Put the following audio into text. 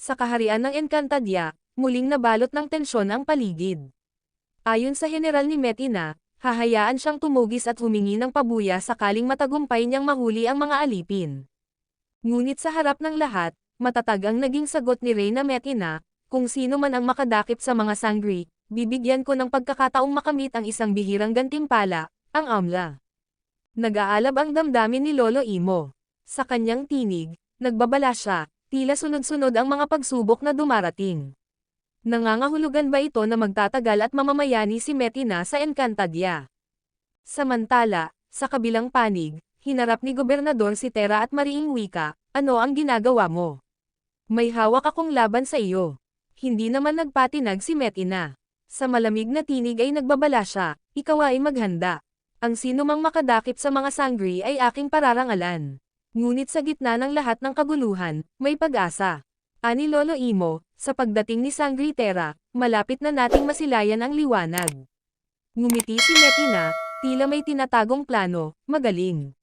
Sa kaharian ng Encantadia, muling nabalot ng tensyon ang paligid. Ayon sa general ni Metina, hahayaan siyang tumugis at humingi ng pabuya sakaling matagumpay niyang mahuli ang mga alipin. Ngunit sa harap ng lahat, matatag ang naging sagot ni Reyna Metina, kung sino man ang makadakip sa mga sangri, bibigyan ko ng pagkakataong makamit ang isang bihirang gantimpala, ang amla. Nag-aalab ang damdamin ni Lolo Imo. Sa kanyang tinig, nagbabala siya, tila sunod-sunod ang mga pagsubok na dumarating. Nangangahulugan ba ito na magtatagal at mamamayani si Metina sa Encantadia? Samantala, sa kabilang panig, hinarap ni Gobernador si Tera at Mariing Wika, ano ang ginagawa mo? May hawak akong laban sa iyo. Hindi naman nagpatinag si Metina. Sa malamig na tinig ay nagbabala siya, ikaw ay maghanda. Ang sino mang makadakip sa mga sangri ay aking pararangalan. Ngunit sa gitna ng lahat ng kaguluhan, may pag-asa. Ani Lolo Imo, sa pagdating ni Sangri Terra, malapit na nating masilayan ang liwanag. Ngumiti si Metina, tila may tinatagong plano, magaling.